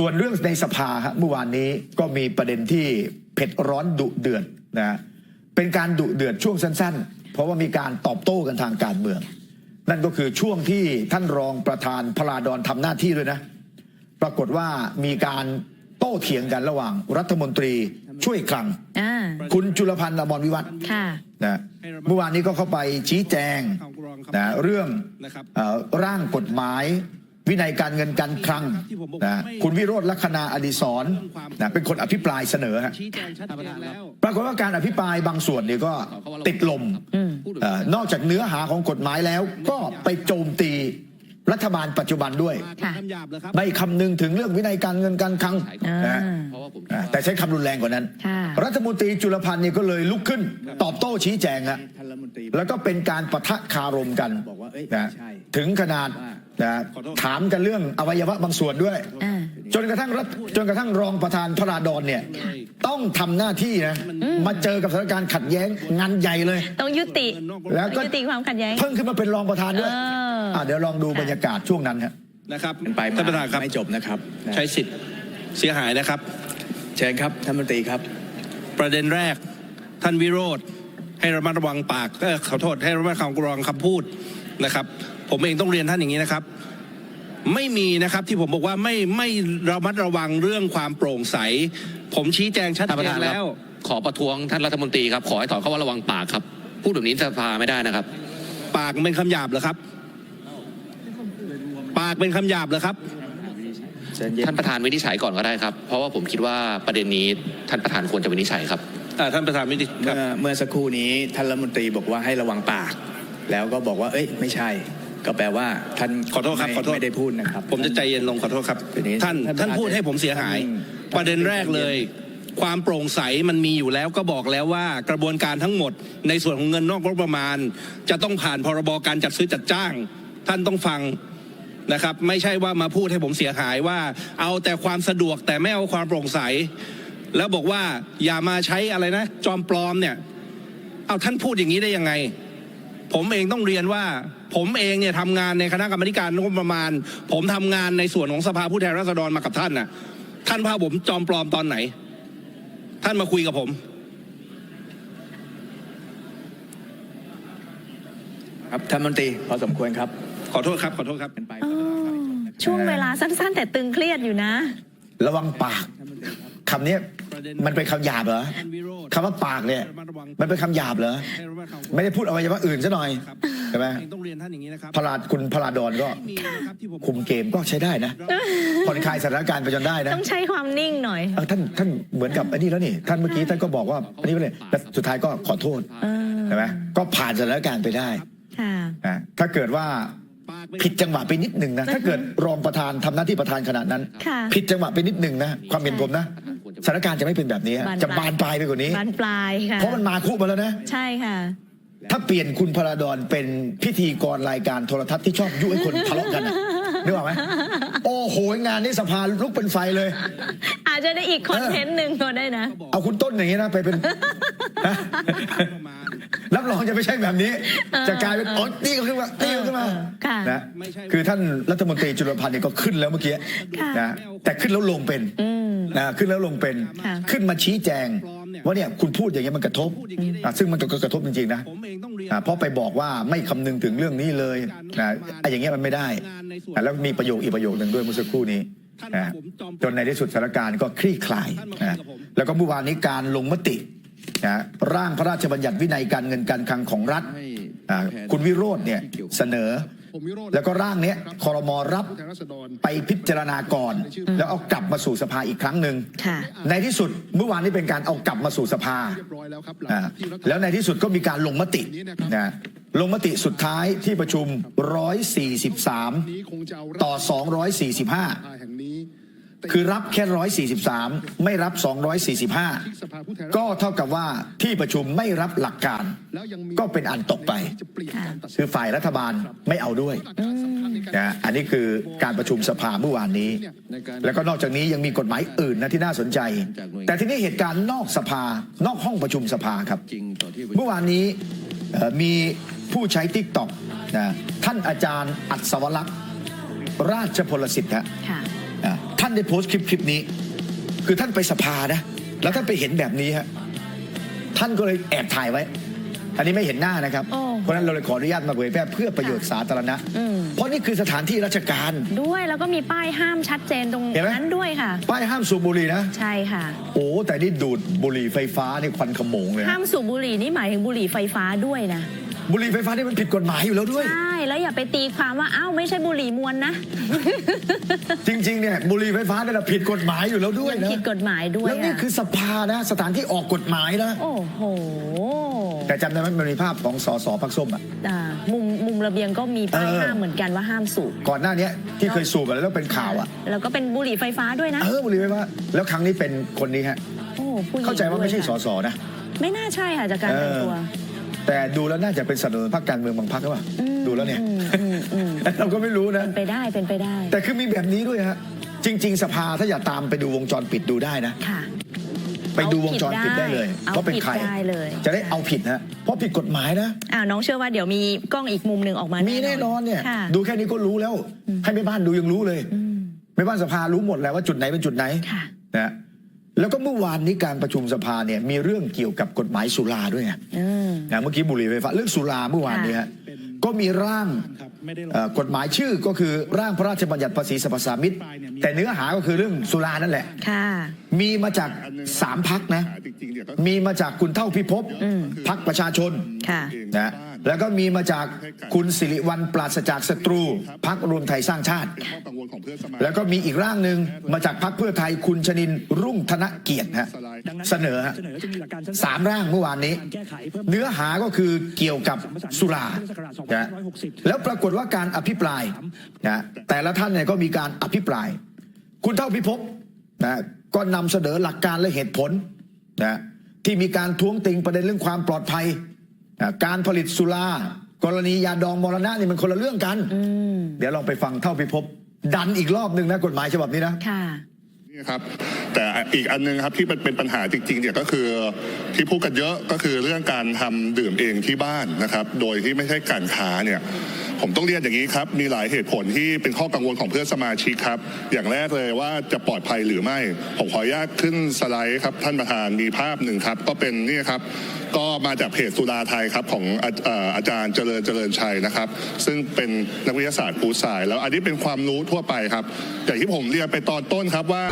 ส่วนเรื่องในสภาฮะเมื่อวานนี้ก็มีประเด็นที่เผ็ดร้อนดุเดือดนะฮะเป็นการดุเดือดช่วงสั้น ๆ เพราะว่ามีการตอบโต้กันทางการเมือง นั่นก็คือช่วงที่ท่านรองประธานพลาดอนทำหน้าที่ด้วยนะ ปรากฏว่ามีการโต้เถียงกันระหว่างรัฐมนตรีช่วยคลังอ่าคุณจุลพันธ์อมรวิวัฒน์ค่ะนะเมื่อวานนี้ก็เข้าไปชี้แจงนะเรื่องนะครับเอ่อร่างกฎหมาย วินัยการเงินการคลังนะคุณวิโรธลักษณาอดิศรนะเป็นคนอภิปรายเสนอฮะชี้แจงชัดเจนแล้วปรากฏว่าการอภิปรายบางส่วนเนี่ยก็ติดลมอืมเอ่อนอกจากเนื้อหาของกฎหมายแล้ว ก็ไปโจมตีรัฐบาลปัจจุบันด้วยค่ะคำหยาบเลยครับไม่คำนึงถึงเรื่องวินัยการเงินการคลังอ่านะเพราะว่าผมอ่าแต่ใช้คำรุนแรงกว่านั้นค่ะรัฐมนตรีจุลพันธ์เนี่ยก็เลยลุกขึ้น ตอบโต้ชี้แจงฮะท่านรัฐมนตรีแล้วก็เป็นการปะทะคารมกันบอกว่าเอ้ยนะไม่ใช่ถึงขนาด นะถามกันเรื่องอวัยวะบางส่วนด้วย อ่า จนกระทั่งรัฐจนกระทั่งรองประธานพระราดอนเนี่ยต้องทำหน้าที่นะมาเจอกับสถานการณ์ขัดแย้งงานใหญ่เลย ต้องยุติแล้วก็ยุติความขัดแย้ง เพิ่งขึ้นมาเป็นรองประธานด้วยเอออะเดี๋ยวลองดูบรรยากาศช่วงนั้นครับ นะครับกันไปท่านประธานครับไม่จบนะครับนะใช้สิทธิ์เสียหายนะครับ เชิญครับท่านรัฐมนตรีครับ ประเด็นแรกท่านวิโรธให้ระมัดระวังปากเออขอโทษให้ระมัดระวังคำพูดนะครับ ผมเองต้องเรียนท่านอย่างนี้นะครับ ไม่มีนะครับที่ผมบอกว่าไม่ไม่ระมัดระวังเรื่องความโปร่งใส ผมชี้แจงชัดท่านปเจระธานนคแล้รับวขอประท้วงท่านรัฐมนตรีครับ ขอให้ถอนคำว่าระวังปากครับ พูดแบบนี้สภาไม่ได้นะครับ ปากเป็นคำหยาบเหรอครับ ปากเป็นคำหยาบเหรอครับเชิญเย็นท่านประธานวินิจฉัยก่อนก็ได้ครับ เพราะว่าผมคิดว่าประเด็นนี้ท่านประธานควรจะวินิจฉัยครับ อ่าท่านประธานไม่ได้คเมื่รับอเมื่อสักครู่นี้ท่านรัฐมนตรีบอกว่าให้ระวังปาก แล้วก็บอกว่า เอ้ยไม่ใช่ ก็แปลว่าท่านขอโทษครับไม่ขอโทษไม่ได้พูดนะครับ ผมจะใจเย็นลงขอโทษครับทีนี้ท่านท่านท่านพูดให้ผมเสียหายท่านประเด็นแรกเลย ความโปร่งใสมันมีอยู่แล้วก็บอกแล้วว่ากระบวนการทั้งหมด ในส่วนของเงินนอกงบประมาณ จะต้องผ่านพรบการจัดซื้อจัดจ้าง ท่านต้องฟังนะครับ ไม่ใช่ว่ามาพูดให้ผมเสียหายว่า เอาแต่ความสะดวกแต่ไม่เอาความโปร่งใส แล้วบอกว่าอย่ามาใช้อะไรนะ จอมปลอมเนี่ย เอาท่านพูดอย่างนี้ได้ยังไง ผมเองต้องเรียนว่าผมเองเนี่ยทำงานในคณะกรรมาธิการงบประมาณ ผมทำงานในส่วนของสภาผู้แทนราษฎรมากับท่านน่ะท่านพาผมจอมปลอมตอนไหน ท่านมาคุยกับผมครับท่านรัฐมนตรีพอสมควรครับ ขอโทษครับ ขอโทษครับกันไปอ๋อช่วงเวลาสั้น ๆ แต่ตึงเครียดอยู่นะ ระวังปากคำนี้ มันเป็นคำหยาบเหรอคำว่าปากเนี่ย มันเป็นคำหยาบเหรอ ไม่ได้พูดอวัยวะอื่นซะหน่อยใช่ไหมเองต้องเรียนท่านอย่างนี้นะครับพระราดคุณพระราดอนก็ไม่มีนะครับที่ผมคุมเกมก็ใช้ได้นะผ่อนคลายสถานการณ์ไปจนได้นะต้องใช้ความนิ่งหน่อยเออท่านท่านเหมือนกับอันนี้แล้วนี่ ท่านเมื่อกี้ท่านก็บอกว่าอันนี้ไปเลยแล้วสุดท้ายก็ขอโทษเออใช่ไหมก็ผ่านสถานการณ์ไปได้ค่ะนะถ้าเกิดว่าผิดจังหวะไปนิดหนึ่งนะ ถ้าเกิดรองประธานทำหน้าที่ประธานขนาดนั้นค่ะผิดจังหวะไปนิดหนึ่งนะ ความเห็นผมนะ สถานการณ์จะไม่เป็นแบบนี้บานปลาย จะบานปลายไปกว่านี้ บานปลายค่ะเพราะมันมาคุมาแล้วนะ ใช่ค่ะ ถ้าเปลี่ยนคุณพระราดอนเป็นพิธีกรรายการโทรทัศน์ที่ชอบยุให้คนทะเลาะกันอะนึกออกไหมโอ้โหงานนี้สภาลุกเป็นไฟเลย อาจจะได้อีกคอนเทนต์หนึ่งก็ได้นะ เอาคุณต้นอย่างนี้นะไปเป็นฮะ รับรองจะไม่ใช่แบบนี้ จะกลายเป็นอ๋อนี่ก็ขึ้นมานี่ก็ขึ้นมาค่ะนะคือท่านรัฐมนตรีจุลพันธ์เนี่ยก็ขึ้นแล้วเมื่อกี้ค่ะนะแต่ขึ้นแล้วลงเป็นอืมนะขึ้นแล้วลงเป็นค่ะขึ้นมาชี้แจง ว่าเนี่ยคุณพูดอย่างนี้ยมันกระทบอะซึ่งมันก็กระทบจริงๆนะผมเองต้องเรียนอะเพราะไปบอกว่าไม่คำนึงถึงเรื่องนี้เลยนะไอ้อย่างเงี้ยมันไม่ได้อะแล้วมีประโยคอีกประโยคหนึ่งด้วยเมื่อสักครู่นี้นะจนในที่สุดสถานการณ์ก็คลี่คลายนะแล้วก็เมื่อวานนี้การลงมติ นะร่างพระราชบัญญัติวินัยการเงินการคลังของรัฐอะคุณวิโรธเนี่ยเสนอผมวิโรจน์แล้วก็ร่างเนี้ยคอรมอรับผู้แทนราษฎรไปพิจารณาก่อน แล้วเอากลับมาสู่สภาอีกครั้งหนึ่งค่ะในที่สุดเมื่อวานนี้เป็นการเอากลับมาสู่สภาเรียบร้อยแล้วครับหลังอ่าที่รัฐแล้วในที่สุดก็มีการลงมตินะลงมติสุดท้ายที่ประชุมนี้คงจะเอา143 ต่อสภา245แห่งนี้แต่ คือรับแค่ 143 ไม่รับ 245สภาผู้แทนก็เท่ากับว่าที่ประชุมไม่รับหลักการแล้วยังมีก็เป็นอันตกไปจะเปลี่ยนการตัดสินคือฝ่ายรัฐบาลไม่เอาด้วยหลักการสำคัญในการนะอันนี้คือการประชุมสภาเมื่อวานนี้ แล้วก็นอกจากนี้ยังมีกฎหมายอื่นนะที่น่าสนใจ แต่ที่นี้เหตุการณ์นอกสภานอกห้องประชุมสภาครับจริงต่อที่เมื่อวานนี้เอ่อมีผู้ใช้ทิกตอกนะท่านอาจารย์อัศวลักษณ์ราชพลสิทธิ์ฮะค่ะอะท่านานได้โพสต์คลิปคลิปนี้ คือท่านไปสภานะ แล้วท่านไปเห็นแบบนี้ฮะท่านก็เลยแอบถ่ายไว้ อันนี้ไม่เห็นหน้านะครับ โอ้เพราะฉะนั้นเราเลยขออนุญาตมาเผยแพร่เพื่อประโยชน์สาธารณะ อืม เพราะนี่คือสถานที่ราชการ ด้วยแล้วก็มีป้ายห้ามชัดเจนตรงเห็นไหม นั้นด้วยค่ะ ป้ายห้ามสูบบุหรี่นะ ใช่ค่ะ โอ้แต่นี่ดูดบุหรี่ไฟฟ้านี่ควันขโมงเลยห้าฮะมสูบบุหรี่นี่หมายถึงบุหรี่ไฟฟ้าด้วยนะ บุหรี่ไฟฟ้านี่มันผิดกฎหมายอยู่แล้วด้วย ใช่แล้วอย่าไปตีความว่าอ้าวไม่ใช่บุหรี่มวลนะจริงๆเนี่ยบุหรี่ไฟฟ้าเนี่ยนะผิดกฎหมายอยู่แล้วด้วยยังนะผิดกฎหมายด้วยแล้วนี่ะคือสภานะสถานที่ออกกฎหมายนะโอ้โหแต่จำได้ไหมมันมีภาพของสสพักส้มอะ อ่ามุมมุมระเบียงก็มีป้ายเออ ห้ามเหมือนกันว่าห้ามสูบก่อนหน้าเนี้ยที่เคยสูบอะไรแล้วเป็นข่าวอะแล้วก็เป็นบุหรี่ไฟฟ้าด้วยนะเออบุหรี่ไฟฟ้าแล้วครั้งนี้เป็นคนนี้ฮะ โอ้ผู้หญิงเข้าใจว่าไม่ใช่ด้วยสค่ะสนะ ไม่น่าใช่ค่ะจากการแต่งตัว แต่ดูแล้วน่าจะเป็นสนับสนุนพรรคการเมืองบางพรรคหรือเปล่าอืมดูแล้วเนี่ย อืมอืมอืม เราก็ไม่รู้นะ เป็นไปได้เป็นไปได้ แต่คือมีแบบนี้ด้วยฮะ จริง ๆ สภาถ้าอยากตามไปดูวงจรปิดดูได้นะ ค่ะไปดูวงจรปิดได้เลยเอาว่าเป็นผิดใคร ได้เลยจะได้เอาผิดนะเพราะผิดกฎหมายนะ อ่าน้องเชื่อว่าเดี๋ยวมีกล้องอีกมุมหนึ่งออกมามีแน่นอนเนี่ย ค่ะดูแค่นี้ก็รู้แล้ว ให้แม่บ้านดูยังรู้เลยอืมแม่บ้านสภารู้หมดแล้วว่าจุดไหนเป็นจุดไหนค่ะ นะ แล้วก็เมื่อวานนี้การประชุมสภาเนี่ยมีเรื่องเกี่ยวกับกฎหมายสุราด้วยไงอืม นะเมื่อกี้บุหรี่ไฟฟ้าเรื่องสุราเมื่อวานนี้ฮะก็มีร่างเอ่อกฎหมายชื่อก็คือร่างพระราชบัญญัติภาษีสรรพสามิตแต่เนื้อหาก็คือเรื่องสุรานั่นแหละ ค่ะ มีมาจากสามพักนะจริงๆเนี่ยก็มีมาจากคุณเท่าพิภพอืมพักประชาชนค่ะ นะแล้วก็มีมาจากคุณสิริวัลปราศจากศัตรูพักรวมไทยสร้างชาติ แล้วก็มีอีกร่างหนึ่งมาจากพักเพื่อไทยคุณชนินรุ่งธนเกียรติฮะเสนอฮะสามร่างเมื่อวานนี้ เนื้อหาก็คือเกี่ยวกับสุรานะแล้วปรากฏว่าการอภิปรายนะแต่ละท่านเนี่ยก็มีการอภิปราย คุณเท่าพิภพนะก็นำเสนอหลักการและเหตุผลนะที่มีการท้วงติงประเด็นเรื่องความปลอดภัย การผลิตสุรากรณียาดองมรณะนี่มันคนละเรื่องกันอืมเดี๋ยวลองไปฟังเท่าพิภพดันอีกรอบหนึ่งนะกฎหมายฉบับนี้นะค่ะนี่ครับแต่อีกอันนึงครับที่เป็นเป็นปัญหาจริงๆเนี่ยก็คือที่พูดกันเยอะก็คือเรื่องการทำดื่มเองที่บ้านนะครับ โดยที่ไม่ใช่การค้าเนี่ย ผมต้องเรียนอย่างนี้ครับ มีหลายเหตุผลที่เป็นข้อกังวลของเพื่อนสมาชิกครับ อย่างแรกเลยว่าจะปลอดภัยหรือไม่ ผมขออนุญาตขึ้นสไลด์ครับ ท่านประธานมีภาพหนึ่งครับ ก็เป็นนี่ครับ ก็มาจากเพจสุราไทยครับของอาอ่ออาจารย์เจริญเจริญชัยนะครับ ซึ่งเป็นนักวิทยาศาสตร์ปูสาย แล้วอันนี้เป็นความรู้ทั่วไปครับอย่างที่ผมเรียนไปตอนต้นครับว่า